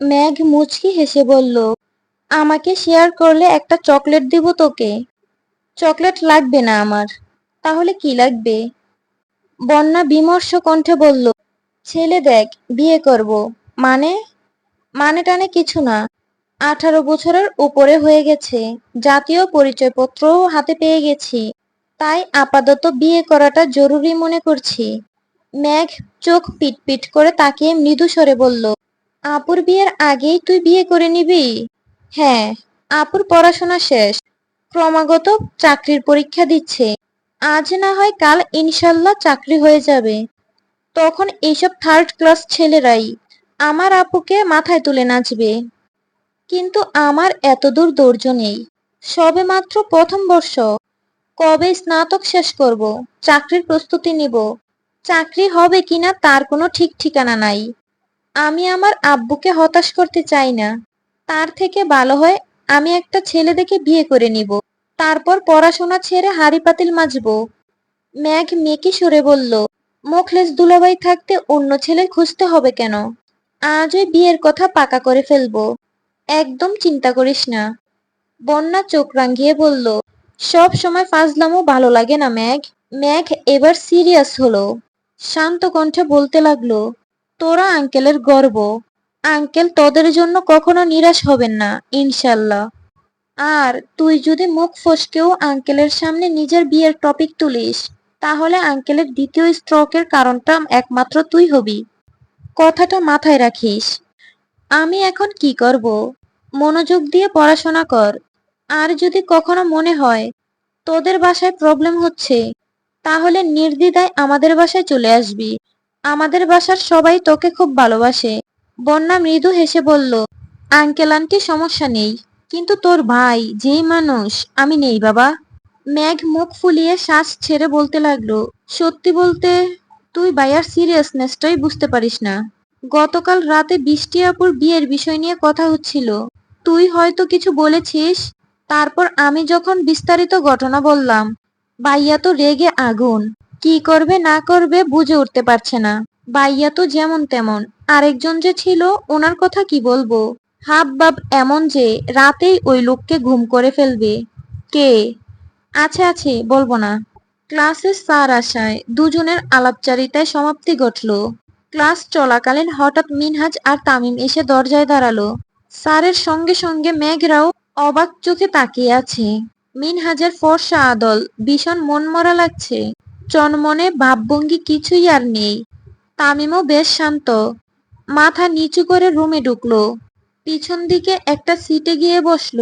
ম্যাঘ মুচকি হেসে বলল, আমাকে শেয়ার করলে একটা চকলেট দিব তোকে। চকলেট লাগবে না আমার, তাহলে কি লাগবে? বন্যা বিমর্ষ কণ্ঠে বলল, ছেলে দেখ, বিয়ে করব। মানে? মানে টানে কিছু না। আঠারো বছরের উপরে হয়ে গেছে। জাতীয় পরিচয়পত্রও হাতে পেয়ে গেছি। তাই আপাতত বিয়ে করাটা জরুরি মনে করছি। ম্যাঘ চোখ পিটপিট করে তাকিয়ে মৃদু স্বরে বলল আপুর বিয়ের আগেই তুই বিয়ে করে নিবি? হ্যাঁ আপুর পড়াশোনা শেষ। ক্রমাগত চাকরির পরীক্ষা দিচ্ছে। আজ না হয় কাল ইনশাল্লাহ চাকরি হয়ে যাবে। তখন এইসব থার্ড ক্লাস ছেলেরাই আমার আপুকে মাথায় তুলে নাচবে। কিন্তু আমার এত দূর ধৈর্য নেই। সবে মাত্র প্রথম বর্ষ। কবে স্নাতক শেষ করব, চাকরির প্রস্তুতি নিব, চাকরি হবে কিনা তার কোনো ঠিক ঠিকানা নাই। আমি আমার আব্বুকে হতাশ করতে চাই না। তার থেকে ভালো হয় আমি একটা ছেলে দেখে বিয়ে করে নিব। তারপর পড়াশোনা ছেড়ে হাড়ি পাতিল মাজবো। ম্যাঘ মেকি সরে বলল, মোখলেস দুলাভাই থাকতে অন্য ছেলে খুঁজতে হবে কেন? আজই বিয়ের কথা পাকা করে ফেলব। একদম চিন্তা করিস না। বন্যা চোখ রাঙিয়ে বলল, সব সময় ফাজলামো ভালো লাগে না ম্যাঘ ম্যাঘ এবার সিরিয়াস হলো। শান্ত কণ্ঠে বলতে লাগল তোরা আঙ্কেলের গর্ব। আঙ্কেল তোদের জন্য কখনো নিরাশ হবেন না, ইনশাল্লাহ। আর তুই যদি মুখ ফসকেও আঙ্কেলের সামনে নিজের বিয়ের টপিক তুলিস, তাহলে আঙ্কেলের দ্বিতীয় স্ট্রোকের কারণটা একমাত্র তুই হবি। কথাটা মাথায় রাখিস। আমি এখন কি করব? মনোযোগ দিয়ে পড়াশোনা কর। আর যদি কখনো মনে হয়, তোদের বাসায় প্রবলেম হচ্ছে, তাহলে নির্দ্বিধায় আমাদের বাসায় চলে আসবি। আমাদের বাসার সবাই তোকে খুব ভালোবাসে। বন্যা মৃদু হেসে বলল, আঙ্কেল, আন্টি, সমস্যা নেই। কিন্তু তোর ভাই, যেই মানুষ, আমি নেই, বাবা। ম্যাঘ মুখ ফুলিয়ে শ্বাস ছেড়ে বলতে লাগল, সত্যি বলতে, তুই ভাইয়ার সিরিয়াসনেসটাই বুঝতে পারিস না। গতকাল রাতে বৃষ্টি আপুর বিয়ের বিষয় নিয়ে কথা হচ্ছিল। তুই হয়তো কিছু বলেছিস? তারপর আমি যখন বিস্তারিত ঘটনা বললাম, ভাইয়া তো রেগে আগুন। কি করবে না করবে বুঝে উঠতে পারছে না। বাইয়া তো যেমন তেমন, আরেকজন যে ছিল ওনার কথা কি বলব? হাব বাব এমন যে রাতেই ওই লোককে ঘুম করে ফেলবে। কে? আছে আছে, বলব না। ক্লাসে স্যার আসায় দুজনের আলাপচারিতায় সমাপ্তি ঘটল। ক্লাস চলাকালীন হঠাৎ মিনহাজ আর তামিম এসে দরজায় দাঁড়াল। স্যারের সঙ্গে সঙ্গে মেঘরাও অবাক চোখে তাকিয়ে আছে। মিনহাজের ফর্সা আদল ভীষণ মনমরা লাগছে। চনমনে ভাবভঙ্গি কিছুই আর নেই। তামিমও বেশ শান্ত। মাথা নিচু করে রুমে ঢুকলো। পিছন দিকে একটা সিটে গিয়ে বসল।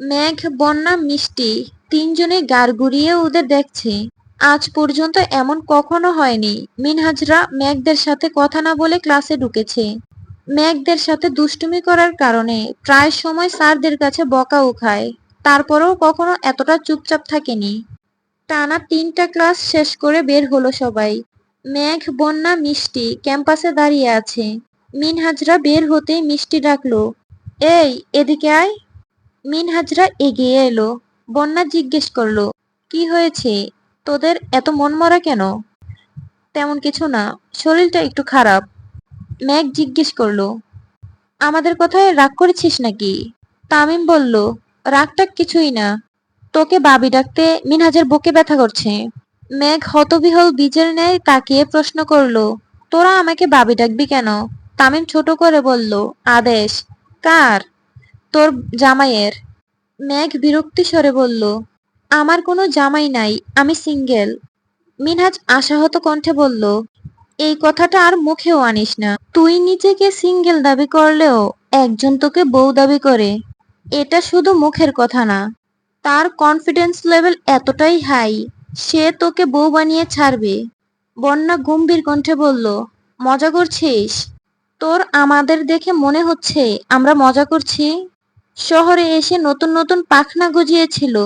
মেঘ, বন্যা, মিষ্টি, তিনজনে গাড় ঘুরিয়ে ওদের দেখছে। আজ পর্যন্ত এমন কখনো হয়নি। মিনহাজরা মেঘদের সাথে কথা না বলে ক্লাসে ঢুকেছে। মেঘদের সাথে দুষ্টুমি করার কারণে প্রায় সময় স্যারদের কাছে বকাও খায়। তারপরেও কখনো এতটা চুপচাপ থাকেনি। টানা তিনটা ক্লাস শেষ করে বের হলো সবাই। মেঘ, বন্যা, মিষ্টি ক্যাম্পাসে দাঁড়িয়ে আছে। মিনহাজরা বের হতেই মিষ্টি ডাকলো, এই, এদিকে আয়। মিনহাজরা এগিয়ে এলো। বন্যা জিজ্ঞেস করল, কি হয়েছে? তোদের এত মনমরা কেন? তেমন কিছু না, শরীরটা একটু খারাপ। ম্যাক জিজ্ঞেস করল, আমাদের কথায় রাগ করেছিস নাকি? তামিম বলল, রাগটা কিছুই না। তোকে বাবি ডাকতে মিনহাজের বুকে ব্যথা করছে। মেঘ হতবিহল বীজের ন্যায় তাকিয়ে প্রশ্ন করল, তোরা আমাকে বাবি ডাকবি কেন? তামিম ছোট করে বলল, আদেশ। কার? তোর জামাইয়ের। মেঘ বিরক্তি স্বরে বলল, আমার কোনো জামাই নাই, আমি সিঙ্গেল। মিনহাজ আশাহত কণ্ঠে বলল, এই কথাটা আর মুখেও আনিস না। তুই নিজেকে সিঙ্গেল দাবি করলেও একজন তোকে বউ দাবি করে। এটা শুধু মুখের কথা না। তার কনফিডেন্স লেভেল এতটাই হাই সে তোকে বউ বানিয়ে ছাড়বে। বন্যা গম্ভীর কণ্ঠে বলল, মজা করছিস? তোর আমাদের দেখে মনে হচ্ছে আমরা মজা করছি? শহরে এসে নতুন নতুন পাখনা গজিয়েছিল।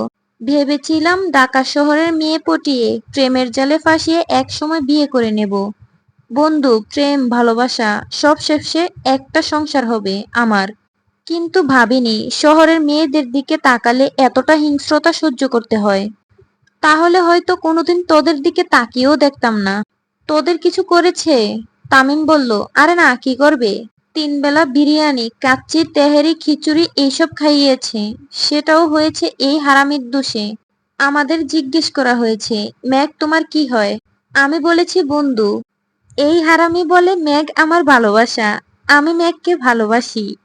ভেবেছিলাম ঢাকা শহরের মেয়ে পটিয়ে প্রেমের জালে ফাঁসিয়ে এক সময় বিয়ে করে নেব। বন্ধু প্রেম, ভালোবাসা, সব শেষে একটা সংসার হবে আমার। কিন্তু ভাবিনি, শহরের মেয়েদের দিকে তাকালে এতটা হিংস্রতা সহ্য করতে হয়। তাহলে হয়তো কোনোদিন তোদের দিকে তাকিয়েও দেখতাম না। তোদের কিছু করেছে? তামিম বলল, আরে না, কি করবে? তিন বেলা বিরিয়ানি, কাচ্চি, তেহারি, খিচুড়ি এইসব খাইয়েছে। সেটাও হয়েছে এই হারামির দোষে। আমাদের জিজ্ঞেস করা হয়েছে, ম্যাগ, তোমার কি হয়? আমি বলেছি, বন্ধু, এই হারামি বলে ম্যাগ আমার ভালোবাসা। আমি ম্যাগকে ভালোবাসি।